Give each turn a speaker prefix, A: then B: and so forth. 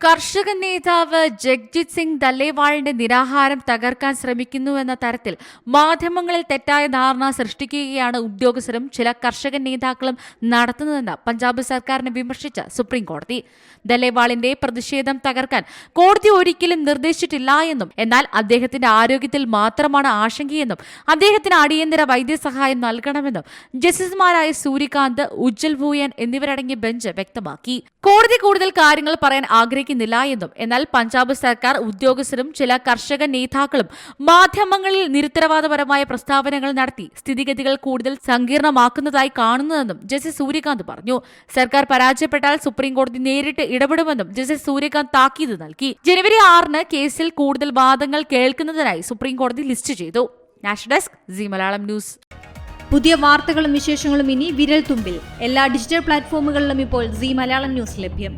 A: കർഷക നേതാവ് ജഗ്ജിത് സിംഗ് ദല്ലേവാളിന്റെ നിരാഹാരം തകർക്കാൻ ശ്രമിക്കുന്നുവെന്ന തരത്തിൽ മാധ്യമങ്ങളിൽ തെറ്റായ ധാരണ സൃഷ്ടിക്കുകയാണ് ഉദ്യോഗസ്ഥരും ചില കർഷക നേതാക്കളും നടത്തുന്നതെന്ന് പഞ്ചാബ് സർക്കാരിനെ വിമർശിച്ച സുപ്രീം കോടതി ദല്ലേവാളിന്റെ പ്രതിഷേധം തകർക്കാൻ കോടതി ഒരിക്കലും നിർദ്ദേശിച്ചിട്ടില്ല എന്നും എന്നാൽ അദ്ദേഹത്തിന്റെ ആരോഗ്യത്തിൽ മാത്രമാണ് ആശങ്കയെന്നും അദ്ദേഹത്തിന് അടിയന്തര വൈദ്യസഹായം നൽകണമെന്നും ജസ്റ്റിസുമാരായ സൂര്യകാന്ത് ഉജ്ജൽ ഭൂയൻ എന്നിവരടങ്ങിയ ബെഞ്ച് വ്യക്തമാക്കി. കോടതി കൂടുതൽ കാര്യങ്ങൾ പറയാൻ ആഗ്രഹിക്കുന്നില്ല എന്നും. എന്നാൽ പഞ്ചാബ് സർക്കാർ ഉദ്യോഗസ്ഥരും ചില കർഷക നേതാക്കളും മാധ്യമങ്ങളിൽ നിരുത്തരവാദപരമായ പ്രസ്താവനകൾ നടത്തി സ്ഥിതിഗതികൾ കൂടുതൽ സങ്കീർണമാക്കുന്നതായി കാണുന്നതെന്നും ജസ്റ്റിസ് സൂര്യകാന്ത് പറഞ്ഞു. സർക്കാർ പരാജയപ്പെട്ടാൽ സുപ്രീംകോടതി നേരിട്ട് ഇടപെടുമെന്നും ജസ്റ്റിസ് സൂര്യകാന്ത് താക്കീത് നൽകി. ജനുവരി ആറിന് കേസിൽ കൂടുതൽ വാദങ്ങൾ കേൾക്കുന്നതിനായി സുപ്രീംകോടതി ലിസ്റ്റ് ചെയ്തു. National desk G Malayalam news.
B: പുതിയ വാർത്തകളും വിശേഷങ്ങളും ഇനി വിരൽ തുമ്പിൽ എല്ലാ ഡിജിറ്റൽ പ്ലാറ്റ്ഫോമുകളിലും ഇപ്പോൾ സി മലയാളം ന്യൂസ് ലഭ്യം.